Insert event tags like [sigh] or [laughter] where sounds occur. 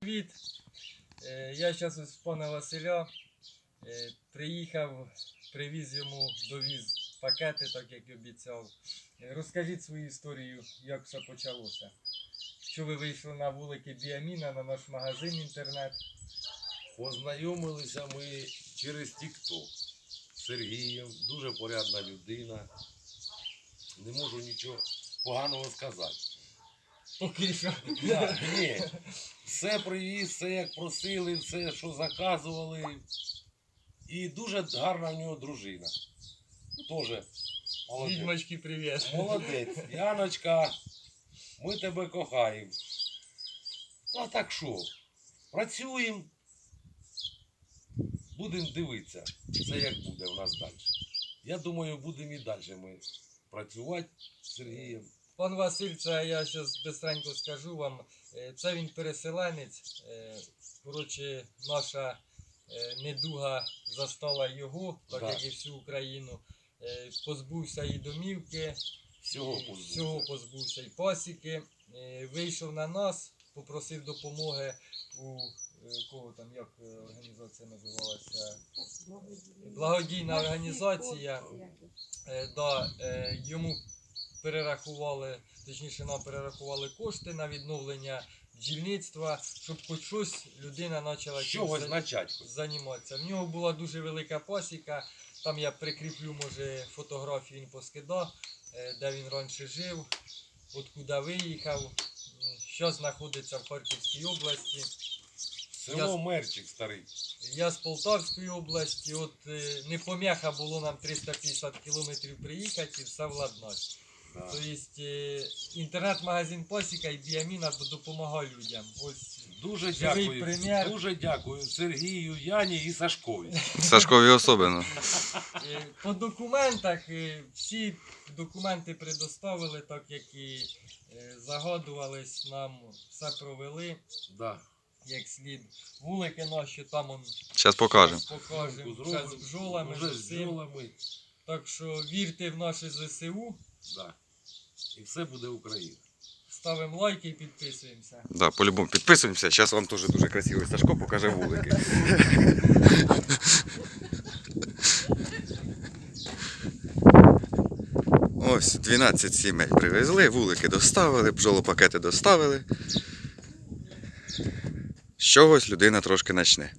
Привіт! Е, Я зараз із пана Василя е, приїхав, привіз йому, довіз пакети, так як і обіцяв. Е, Розкажіть свою історію, як все почалося. Що ви вийшли на вулики Біаміна, на наш магазин інтернет. Познайомилися ми через TikTok з Сергієм, дуже порядна людина. Не можу нічого поганого сказати. Да, ні. Все привіз, все як просили, все, що заказували. І дуже гарна в нього дружина. Тоже молодець. Відьмочки, привіт. Молодець. Яночка, ми тебе кохаємо. А так що? Працюємо. Будемо дивитися, це як буде у нас далі. Я думаю, будемо і далі ми працювати з Сергієм. Пан Василь, це я зараз бистренько скажу вам. е, Це він переселенець. е, Коротше, наша е, недуга застала його, так Да. як і всю Україну. Позбувся і домівки, Всього позбувся. всього позбувся і пасіки. Вийшов на нас, попросив допомоги у кого там, як організація називалася? Благодійна організація. Да, йому перерахували, точніше нам перерахували кошти на відновлення бджільництва, щоб хоч щось людина почала займатися. В нього була дуже велика пасіка. Там я прикріплю, може, фотографію він поскидав, е, де він раніше жив, откуда виїхав, що знаходиться в Харківській області. Село Мерчик старий. Я з Полтавської області, от е, не пом'яха було нам 350 кілометрів приїхати і все владнати. Тобто інтернет-магазин Пасіка і Біаміна допомагає людям. Ось Дуже Живий дякую. пример. Дуже дякую Сергію, Яні і Сашкові. Сашкові особливо. [laughs] е, по документах е, всі документи предоставили, так як і е, загадувались, нам все провели Да. як слід. Вулики наші там он Зараз покажемо. покажемо Зробимо. вже з Уже з з усім. бджолами. Так що вірте в наші ЗСУ, Да. І все буде Україна. ставимо лайки і підписуємося. Да, по-любому підписуємося. Зараз вам теж дуже красивий Сашко покаже вулики. Ось 12 сімей привезли, вулики доставили, бджолопакети доставили. З чогось людина трошки почне.